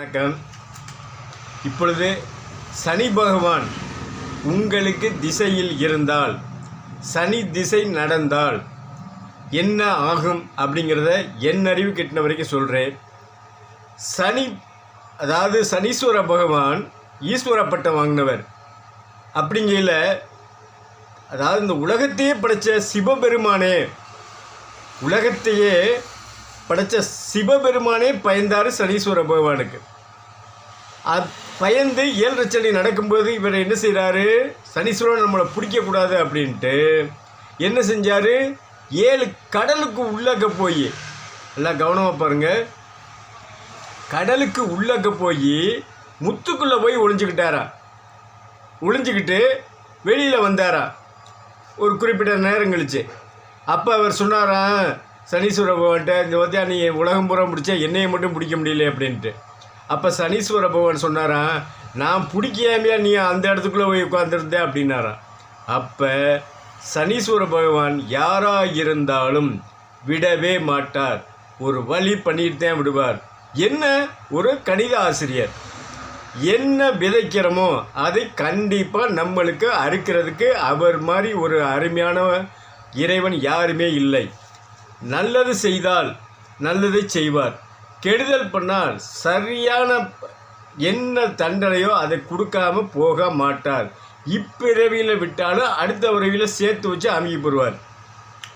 வணக்கம். இப்பொழுது சனி பகவான் உங்களுக்கு திசையில் இருந்தால் சனி திசை நடந்தால் என்ன ஆகும் அப்படிங்கிறத என் அறிவு கிட்டின வரைக்கும் சொல்கிறேன் சனி அதாவது சனீஸ்வர பகவான் ஈஸ்வர பட்டம் வாங்கினவர். அப்படிங்கையில் அதாவது இந்த உலகத்தையே படைத்த சிவபெருமானே உலகத்தையே படைத்த சிவபெருமானே பயந்தார் சனீஸ்வர பகவானுக்கு. அது பயந்து ஏழரை சனி நடக்கும்போது இவர் என்ன செய்கிறாரு சனீஸ்வரன் நம்மளை பிடிக்கக்கூடாது அப்படின்ட்டு என்ன செஞ்சார்? ஏழு கடலுக்கு உள்ளக்க போய் எல்லாம் கவனமாக பாருங்கள் கடலுக்கு உள்ளக்க போய் முத்துக்குள்ளே போய் ஒளிஞ்சுக்கிட்டாரா? ஒளிஞ்சுக்கிட்டு வெளியில் வந்தாரா? ஒரு குறிப்பிட்ட நேரம் கழிச்சு. அப்போ அவர் சொன்னாராம் சனீஸ்வர பகவான்கிட்ட இந்த பார்த்தியா நீ உலகம் பூரா பிடிச்சா என்னையை மட்டும் பிடிக்க முடியல அப்படின்ட்டு. அப்போ சனீஸ்வர பகவான் சொன்னாராம் நான் பிடிக்காமையா நீ அந்த இடத்துக்குள்ளே போய் உட்காந்துருந்த அப்படின்னாராம். அப்போ சனீஸ்வர பகவான் யாராக இருந்தாலும் விடவே மாட்டார். ஒரு வழி பண்ணிட்டு தான் விடுவார். என்ன? ஒரு கணித ஆசிரியர். என்ன விதைக்கிறோமோ அதை கண்டிப்பாக நம்மளுக்கு அறுக்கிறதுக்கு அவர் மாதிரி ஒரு அருமையான இறைவன் யாருமே இல்லை. நல்லது செய்தால் நல்லதை செய்வார். கெடுதல் பண்ணால் சரியான என்ன தண்டனையோ அதை கொடுக்காம போக மாட்டார். இப்பிறவியில் விட்டாலும் அடுத்த உறவியில் சேர்த்து வச்சு அமைக்கி போடுவார்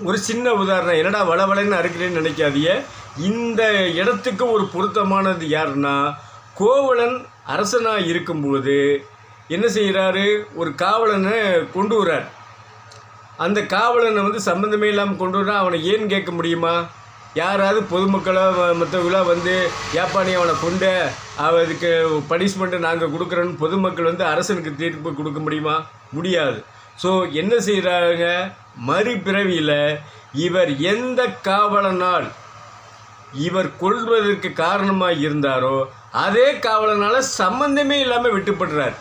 ஒரு சின்ன உதாரணம் என்னடா வளவளன்னு அறுக்கிறேன்னு நினைக்காதீங்க. இந்த இடத்துக்கு ஒரு பொருத்தமானது யாருன்னா கோவலன் அரசனாக இருக்கும்போது என்ன செய்கிறாரு? ஒரு காவலனை கொண்டு வர்றார். அந்த காவலனை வந்து சம்மந்தமே இல்லாமல் கொண்டு வரா அவனை ஏன் கேட்க முடியுமா? யாராவது பொதுமக்களோ மற்றவங்களோ வந்து ஏப்பா நீ அவனை கொண்டு? அவருக்கு பனிஷ்மெண்ட்டை நாங்கள் கொடுக்குறோன்னு பொதுமக்கள் வந்து அரசனுக்கு தீர்ப்பு கொடுக்க முடியுமா? முடியாது. ஸோ என்ன செய்கிறாங்க மறுபிறவியில் இவர் எந்த காவலனால் இவர் கொள்வதற்கு காரணமாக இருந்தாரோ அதே காவலனால் சம்மந்தமே இல்லாமல் விட்டுப்படுறார்.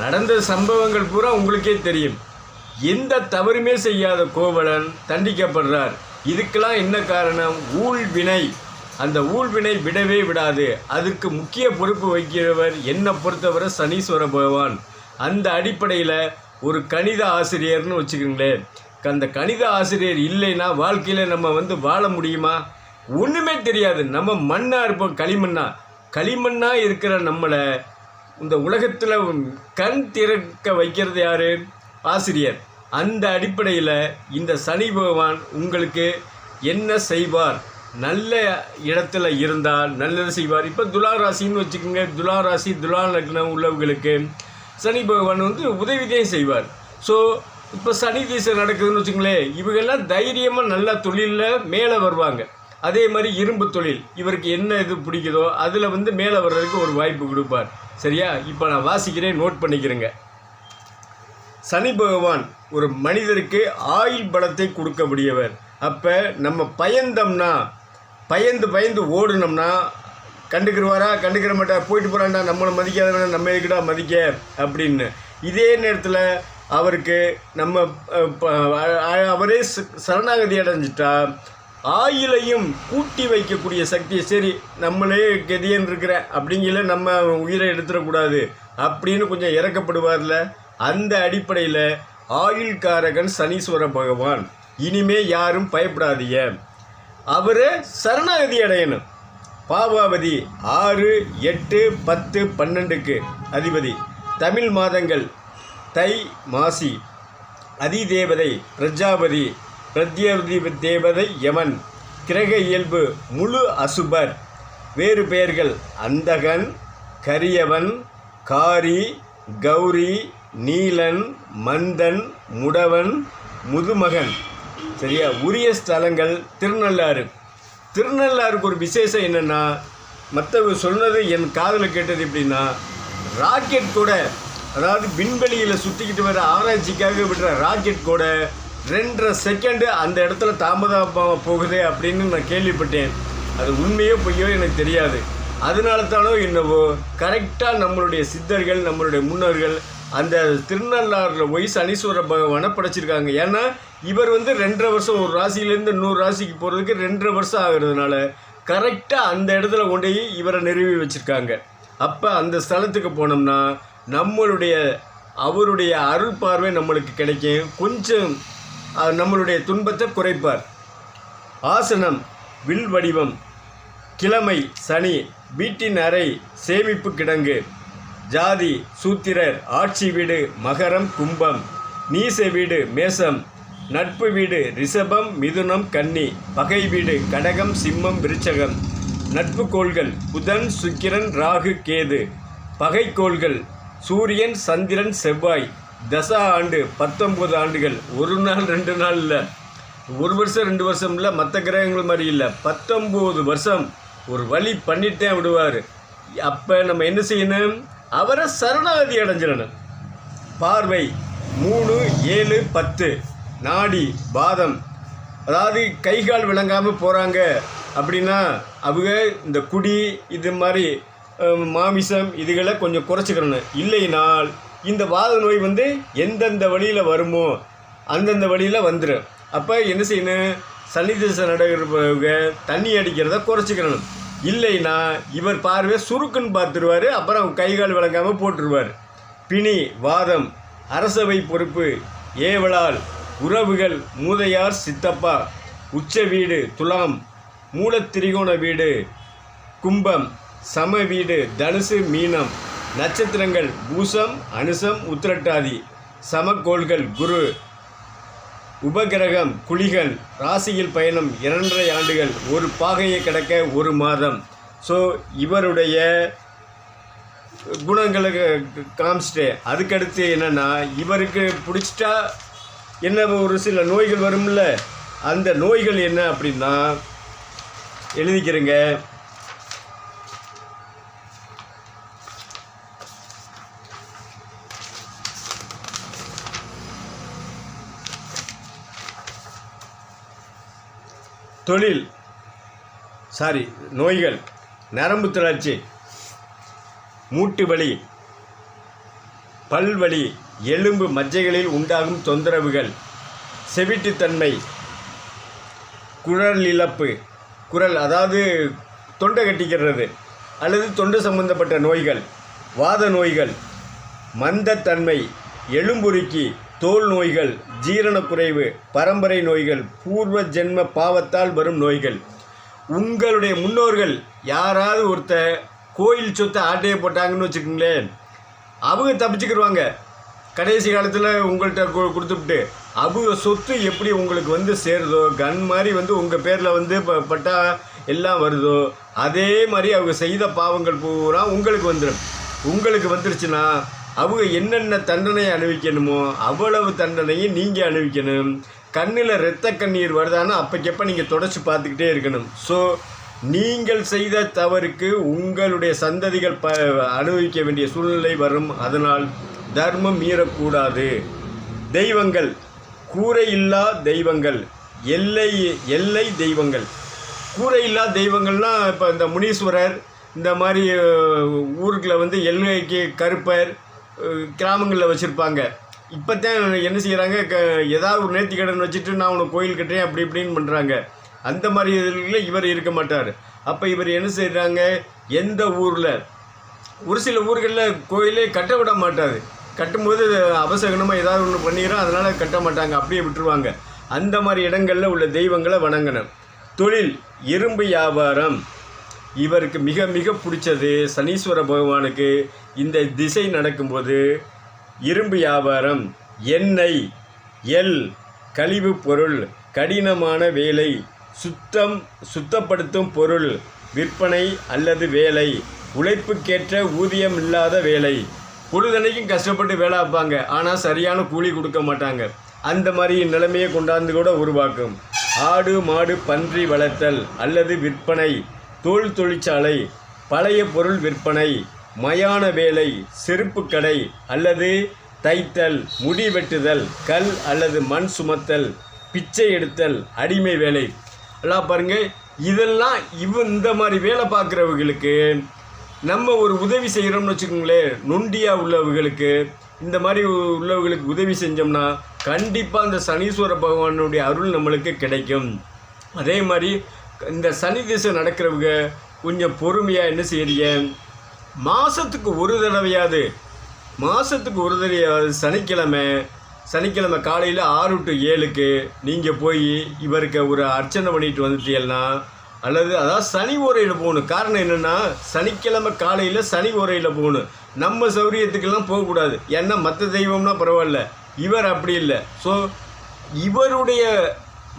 நடந்த சம்பவங்கள் பூரா உங்களுக்கே தெரியும். எந்த தவறுமே செய்யாத கோவலன் தண்டிக்கப்படுறார். இதுக்கெல்லாம் என்ன காரணம்? ஊழ்வினை. அந்த ஊழ்வினை விடவே விடாது. அதுக்கு முக்கிய பொறுப்பு வகிக்கிறவர் என்னை பொறுத்தவரை சனீஸ்வர பகவான். அந்த அடிப்படையில் ஒரு கணித ஆசிரியர்னு வச்சுக்கோங்களேன். அந்த கணித ஆசிரியர் இல்லைன்னா வாழ்க்கையில் நம்ம வந்து வாழ முடியுமா? ஒன்றுமே தெரியாது. நம்ம மண்ணாக இருப்போம் களிமண்ணா. களிமண்ணாக இருக்கிற நம்மளை இந்த உலகத்தில் கண் திறக்க வைக்கிறது யார்? ஆசிரியர் அந்த அடிப்படையில் இந்த சனி பகவான் உங்களுக்கு என்ன செய்வார்? நல்ல இடத்துல இருந்தால் நல்லது செய்வார். இப்போ துலா ராசின்னு வச்சுக்கோங்க. துலா ராசி துலா லக்னம் உள்ளவங்களுக்கு சனி பகவான் வந்து உதவிதையும் செய்வார். ஸோ இப்போ சனி தீசை நடக்குதுன்னு வச்சுங்களேன் இவங்கெல்லாம் தைரியமாக நல்லா தொழிலில் மேலே வருவாங்க. அதே மாதிரி இரும்பு தொழில். இவருக்கு என்ன இது பிடிக்குதோ அதில் வந்து மேலே வர்றதுக்கு ஒரு வாய்ப்பு கொடுப்பார். சரியா? இப்போ நான் வாசிக்கிறேன் நோட் பண்ணிக்கிறேங்க. சனி பகவான் ஒரு மனிதருக்கு ஆயுள் பலத்தை கொடுக்க முடியவர். அப்போ நம்ம பயந்தோம்னா பயந்து பயந்து ஓடுனோம்னா கண்டுக்கிறவாரா கண்டுக்கிற மாட்டார் போயிட்டு போகிறான்டா நம்மளை மதிக்காதவன நம்ம எதுக்கிட்டா மதிக்க? அப்படின்னு. இதே நேரத்தில் அவருக்கு நம்ம அவரே ச- சரணாகதி அடைஞ்சிட்டா ஆயுளையும் கூட்டி வைக்கக்கூடிய சக்தியை சரி நம்மளே கெதியன் இருக்கிற அப்படிங்கிற நம்ம உயிரை எடுத்துடக்கூடாது அப்படின்னு கொஞ்சம் இறக்கப்படுவார்ல. அந்த அடிப்படையில் ஆயுள்காரகன் சனீஸ்வர பகவான். இனிமே யாரும் பயப்படாதீங்க. அவர் சரணாகதி அடையணும். பாபாவதி ஆறு எட்டு பத்து பன்னெண்டுக்கு அதிபதி. தமிழ் மாதங்கள் தை மாசி. அதிதேவதை பிரஜாபதி. பிரத்யவதி தேவதை யமன். கிரக இயல்பு முழு அசுபர். வேறு பெயர்கள் அந்தகன் கரியவன் காரி கௌரி நீலன் மந்தன் முடவன் முதுமகன். சரியா? உரிய ஸ்தலங்கள் திருநள்ளாறு. திருநள்ளாருக்கு ஒரு விசேஷம் என்னென்னா மற்றவங்க சொன்னது என் காதில் கேட்டது எப்படின்னா ராக்கெட் கூட அதாவது விண்வெளியில் சுற்றிக்கிட்டு வர ஆராய்ச்சிக்காக விடுற ராக்கெட் கூட ரெண்டரை செகண்டு அந்த இடத்துல தாமதமாக போகுது அப்படின்னு நான் கேள்விப்பட்டேன். அது உண்மையோ பொய்யோ எனக்கு தெரியாது. அதனால தானோ என்னவோ கரெக்டாக நம்மளுடைய சித்தர்கள் நம்மளுடைய முன்னோர்கள் அந்த திருநள்ளாறில் போய் சனீஸ்வர பகவானை படைச்சிருக்காங்க. ஏன்னா இவர் வந்து ரெண்டரை வருஷம் ஒரு ராசியிலேருந்து இன்னொரு ராசிக்கு போகிறதுக்கு ரெண்டரை வருஷம் ஆகிறதுனால கரெக்டாக அந்த இடத்துல கொண்டு போய் இவரை நிறுவி வச்சுருக்காங்க. அப்போ அந்த ஸ்தலத்துக்கு போனோம்னா நம்மளுடைய அவருடைய அருள் பார்வை நம்மளுக்கு கிடைக்கும். கொஞ்சம் நம்மளுடைய துன்பத்தை குறைப்பார். ஆசனம் வில் வடிவம் கிழமை சனி வீட்டின் அறை சேமிப்பு கிடங்கு ஜாதி சூத்திரர் ஆட்சி வீடு மகரம் கும்பம் நீச வீடு மேசம் நட்பு வீடு ரிஷபம் மிதுனம் கன்னி பகை வீடு கடகம் சிம்மம் விருச்சகம் நட்பு கோள்கள் புதன் சுக்கிரன் ராகு கேது பகை கோள்கள் சூரியன் சந்திரன் செவ்வாய் தசா ஆண்டு பத்தொம்பது ஆண்டுகள் ஒரு நாள் ரெண்டு நாள் இல்லை. ஒரு வருஷம் ரெண்டு வருஷம் இல்லை மற்ற கிரகங்கள் மாதிரி இல்லை. பத்தொம்போது வருஷம் ஒரு வழி பண்ணிட்டே விடுவார். அப்போ நம்ம என்ன செய்யணும்? அவரை சரணாகதி அடைஞ்சிடணும். பார்வை மூணு ஏழு பத்து. நாடி பாதம். அதாவது கை கால் விளங்காமல் போகிறாங்க அப்படின்னா அவங்க இந்த குடி இது மாதிரி மாமிசம் இதுகளை கொஞ்சம் குறைச்சிக்கிறணும் இல்லைனால் இந்த வாத நோய் வந்து எந்தெந்த வழியில் வருமோ அந்தந்த வழியில் வந்துடும் அப்போ என்ன செய்யணும்? சனி நடக்கிறவங்க தண்ணி அடிக்கிறத குறைச்சிக்கிறணும் இல்லைன்னா இவர் பார்வை சுருக்குன்னு பார்த்துருவாரு அப்புறம் கை கால் விளங்காமல் போட்டுருவார். பிணி வாதம் அரசவை பொறுப்பு ஏவலால் உறவுகள் மூதையார் சித்தப்பா உச்ச வீடு துலாம் மூலத்திரிகோண வீடு கும்பம் சம வீடு தனுசு மீனம் நட்சத்திரங்கள் பூசம் அனுசம் உத்திரட்டாதி சமக்கோள்கள் குரு உபகிரகம் குழிகள் ராசியில் பயணம் இரண்டரை ஆண்டுகள் ஒரு பாகையை கடக்க ஒரு மாதம். ஸோ இவருடைய குணங்களை க- காமிச்சிட்டு. அதுக்கடுத்து என்னென்னா இவருக்கு பிடிச்சிட்டா என்ன ஒரு சில நோய்கள் வரும்ல? அந்த நோய்கள் என்ன அப்படின்னா எழுதிக்கிறேங்க. தொழில். சாரி நோய்கள். நரம்பு தளர்ச்சி. மூட்டு வலி. பல்வலி எலும்பு மஜ்ஜைகளில் உண்டாகும் தொந்தரவுகள். செவிட்டுத்தன்மை. குரல் இழப்பு. குரல் அதாவது தொண்டை கட்டிக்கிறது அல்லது தொண்டை சம்பந்தப்பட்ட நோய்கள். வாத நோய்கள். மந்தத்தன்மை. எலும்புருக்கி. தோல் நோய்கள் ஜீரணக்குறைவு பரம்பரை நோய்கள் பூர்வ ஜென்ம பாவத்தால் வரும் நோய்கள். உங்களுடைய முன்னோர்கள் யாராவது ஒருத்தர் கோயில் சொத்தை ஆட்டையை போட்டாங்கன்னு வச்சுக்கோங்களேன் அவங்க தப்பிச்சுக்கிடுவாங்க கடைசி காலத்தில் உங்கள்கிட்ட கொடுத்துட்டு கொடுத்துப்புட்டு அவங்க சொத்து எப்படி உங்களுக்கு வந்து சேருதோ கன் மாதிரி வந்து உங்கள் பேரில் வந்து ப பட்டா எல்லாம் வருதோ அதே மாதிரி அவங்க செய்த பாவங்கள் பூரா உங்களுக்கு வந்துடும் உங்களுக்கு வந்துருச்சுன்னா அவங்க என்னென்ன தண்டனை அனுபவிக்கணுமோ அவ்வளவு தண்டனையும் நீங்கள் அனுபவிக்கணும். கண்ணில் இரத்த கண்ணீர் வருதான்னு அப்போக்கப்போ நீங்கள் தொடச்சி பார்த்துக்கிட்டே இருக்கணும். ஸோ நீங்கள் செய்த தவறுக்கு உங்களுடைய சந்ததிகள் ப அனுபவிக்க வேண்டிய சூழ்நிலை வரும். அதனால் தர்மம் மீறக்கூடாது. தெய்வங்கள். கூரையில்லா தெய்வங்கள். எல்லை எல்லை தெய்வங்கள். கூரையில்லா தெய்வங்கள்னால் இப்போ இந்த முனீஸ்வரர் இந்த மாதிரி ஊருக்குள்ள வந்து எல்லைக்கு கருப்பர் கிராமங்களில் வச்சுருப்பாங்க. இப்போ தான் என்ன செய்கிறாங்க க ஏதாவது ஒரு நேர்த்திக்கடன் வச்சுட்டு நான் உனக்கு கோயில் கட்டுறேன் அப்படி இப்படின்னு பண்ணுறாங்க அந்த மாதிரி இதில் இவர் இருக்க மாட்டார். அப்போ இவர் என்ன செய்கிறாங்க எந்த ஊரில்? ஒரு சில ஊர்களில் கோயிலே கட்ட விட மாட்டாது கட்டும்போது அவசகனமாக ஏதாவது ஒன்று பண்ணிக்கிறோம் அதனால் கட்ட மாட்டாங்க அப்படியே விட்டுருவாங்க. அந்த மாதிரி இடங்களில் உள்ள தெய்வங்களை வணங்கணும் தொழில் இரும்பு வியாபாரம். இவருக்கு மிக மிக பிடிச்சது சனீஸ்வர பகவானுக்கு இந்த திசை நடக்கும்போது இரும்பு வியாபாரம் எண்ணெய் எல் கழிவுப் பொருள் கடினமான வேலை சுத்தம் சுத்தப்படுத்தும் பொருள் விற்பனை அல்லது வேலை உழைப்புக்கேற்ற ஊதியம் இல்லாத வேலை. பொழுதனைக்கும் கஷ்டப்பட்டு வேலை வைப்பாங்க ஆனால் சரியான கூலி கொடுக்க மாட்டாங்க. அந்த மாதிரி நிலைமையை கொண்டாந்து கூட உருவாக்கும். ஆடு மாடு பன்றி வளர்த்தல் அல்லது விற்பனை. தோல் தொழிற்சாலை பழைய பொருள் விற்பனை மயான வேலை செருப்பு கடை அல்லது தைத்தல் முடி வெட்டுதல் கல் அல்லது மண் சுமத்தல் பிச்சை எடுத்தல் அடிமை வேலை. எல்லாம் பாருங்கள் இதெல்லாம் இவ இந்த மாதிரி வேலை பார்க்குறவங்களுக்கு நம்ம ஒரு உதவி செய்கிறோம்னு வச்சுக்கோங்களேன் நொண்டியாக உள்ளவர்களுக்கு இந்த மாதிரி உள்ளவர்களுக்கு உதவி செஞ்சோம்னா கண்டிப்பாக அந்த சனீஸ்வர பகவானுடைய அருள் நம்மளுக்கு கிடைக்கும். அதே மாதிரி இந்த சனி திசை நடக்கிறவங்க கொஞ்சம் பொறுமையாக என்ன செய்யறீங்க? மாதத்துக்கு ஒரு தடவையாவது மாதத்துக்கு ஒரு தடவையாவது சனிக்கிழமை சனிக்கிழமை காலையில் ஆறு டு ஏழுக்கு நீங்கள் போய் இவருக்கு ஒரு அர்ச்சனை பண்ணிட்டு வந்துட்டீங்கன்னா அல்லது அதாவது சனி ஓரையில் போகணும். காரணம் என்னென்னா சனிக்கிழமை காலையில் சனி ஓரையில் போகணும். நம்ம சௌரியத்துக்கெல்லாம் போகக்கூடாது. ஏன்னா மற்ற தெய்வம்னா பரவாயில்ல. இவர் அப்படி இல்லை. ஸோ இவருடைய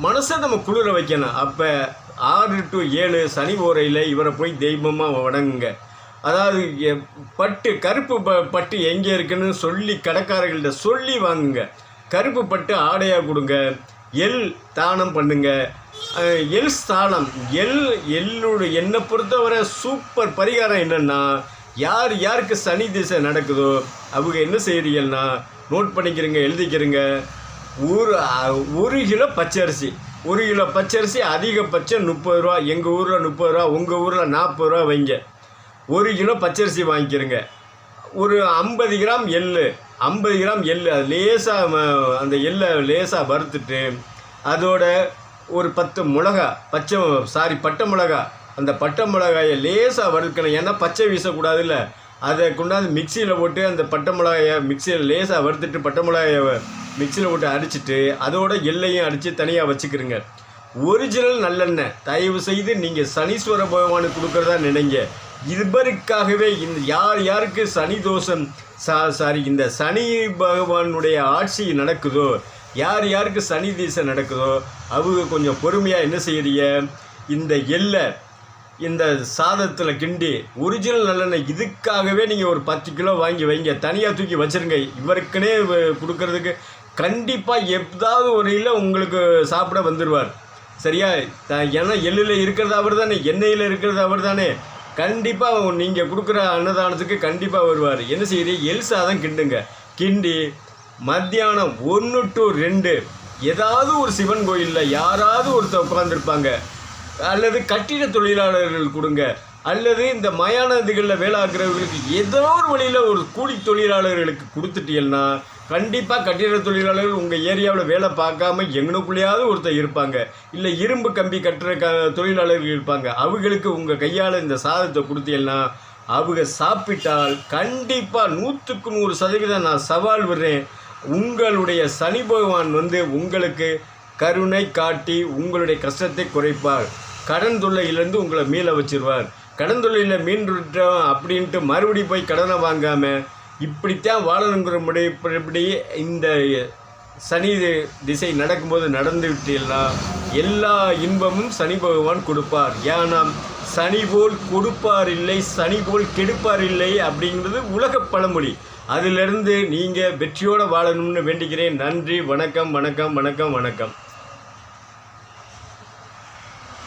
மனசை நம்ம குளிர வைக்கணும். அப்போ ஆறு டு ஏழு சனி ஓரையில் இவரை போய் தெய்வமாக வணங்குங்க. அதாவது எ- பட்டு கருப்பு ப பட்டு எங்கே இருக்குன்னு சொல்லி கடைக்காரர்கள்ட்ட சொல்லி வாங்குங்க. கருப்பு பட்டு ஆடையாக கொடுங்க. எள் தானம் பண்ணுங்க. எல் எள் ஸ்தானம். எள் எள்ளுடைய என்னை பொறுத்தவரை சூப்பர் பரிகாரம் என்னென்னா யார் யாருக்கு சனி திசை நடக்குதோ அவங்க என்ன செய்கிறீங்கன்னா நோட் பண்ணிக்கிறீங்க எழுதிக்கிறீங்க. ஒரு ஒரு கிலோ பச்சரிசி. ஒரு கிலோ பச்சரிசி அதிகபட்சம் முப்பது ரூபா எங்கள் ஊரில் முப்பது ரூபா உங்கள் ஊரில் நாற்பது ரூபா வைங்க. ஒரு கிலோ பச்சரிசி வாங்கிக்கிறங்க ஒரு ஐம்பது கிராம் எள்ளு ஐம்பது கிராம் எள் அது லேசாக அந்த எள்ளை லேசாக வறுத்துட்டு அதோட ஒரு பத்து மிளகா பச்சை சாரி பட்டை மிளகா அந்த பட்டை மிளகாயை லேசாக வறுக்கணும். ஏன்னா பச்சை வீசக்கூடாதுல்ல. அதை கொண்டாந்து மிக்சியில் போட்டு அந்த பட்டை மிளகாயை மிக்சியில் லேசாக வறுத்துட்டு பட்டை மிளகாயை மிக்சியில் போட்டு அடிச்சிட்டு அதோட எள்ளையும் அடித்து தனியாக வச்சுக்கிறங்க ஒரிஜினல் நல்லெண்ணெய். தயவு செய்து நீங்கள் சனீஸ்வர பகவானுக்கு கொடுக்குறதா நினைங்க. இவருக்காகவே இந்த யார் யாருக்கு சனி தோஷம் சா சாரி இந்த சனி பகவானுடைய ஆட்சி நடக்குதோ யார் யாருக்கு சனி தீசை நடக்குதோ அவங்க கொஞ்சம் பொறுமையாக என்ன செய்யறீங்க? இந்த எல்லை இந்த சாதத்தில் கிண்டி ஒரிஜினல் நல்லெண்ணெய் இதுக்காகவே நீங்கள் ஒரு பத்து கிலோ வாங்கி வைங்க. தனியாக தூக்கி வச்சிருங்க. இவருக்குனே வ- கொடுக்கறதுக்கு கண்டிப்பாக எப்பதாவது ஒரு இல்லை உங்களுக்கு சாப்பிட வந்துடுவார் சரியா? ஏன்னா எள்ளில் இருக்கிறது அவர் தானே எண்ணெயில் இருக்கிறது அவர் தானே கண்டிப்பாக நீங்கள் கொடுக்குற அன்னதானத்துக்கு கண்டிப்பாக வருவார். என்ன செய்யுது எல் சாதம் கிண்டுங்க. கிண்டி மத்தியானம் ஒன்று டு ரெண்டு ஏதாவது ஒரு சிவன் கோயிலில் யாராவது ஒருத்தர் உட்காந்துருப்பாங்க அல்லது கட்டிட தொழிலாளர்கள் கொடுங்க. அல்லது இந்த மயானதிகளில் வேலை ஆக்குறவர்களுக்கு ஏதோ ஒரு வழியில் ஒரு கூலி தொழிலாளர்களுக்கு கொடுத்துட்டீங்கன்னா கண்டிப்பாக கட்டிட தொழிலாளர்கள் உங்கள் ஏரியாவில் வேலை பார்க்காம எங்கனுக்குள்ளேயாவது ஒருத்தர் இருப்பாங்க. இல்லை இரும்பு கம்பி கட்டுற க தொழிலாளர்கள் இருப்பாங்க. அவங்களுக்கு உங்கள் கையால் இந்த சாதத்தை கொடுத்தீங்கன்னா அவங்க சாப்பிட்டால் கண்டிப்பாக நூற்றுக்கு நூறு சதவீதம் நான் சவால் விடுறேன். உங்களுடைய சனி பகவான் வந்து உங்களுக்கு கருணை காட்டி உங்களுடைய கஷ்டத்தை குறைப்பார். கடன் தொல்லையிலேருந்து உங்களை மீள வச்சிருவார். கடன் தொல்லையில் மீன் அப்படின்ட்டு மறுபடியும் போய் கடனை வாங்காமல் இப்படித்தான் வாழணுங்கிற முறைப்படி இந்த சனி திசை நடக்கும்போது நடந்து விட்டீங்கன்னா எல்லா இன்பமும் சனி பகவான் கொடுப்பார். ஏன்னா சனி போல் கொடுப்பார் இல்லை சனி போல் கெடுப்பார் இல்லை அப்படிங்கிறது உலக பழமொழி. அதிலிருந்து நீங்கள் வெற்றியோடு வாழணும்னு வேண்டிக்கிறேன். நன்றி வணக்கம் வணக்கம் வணக்கம் வணக்கம்.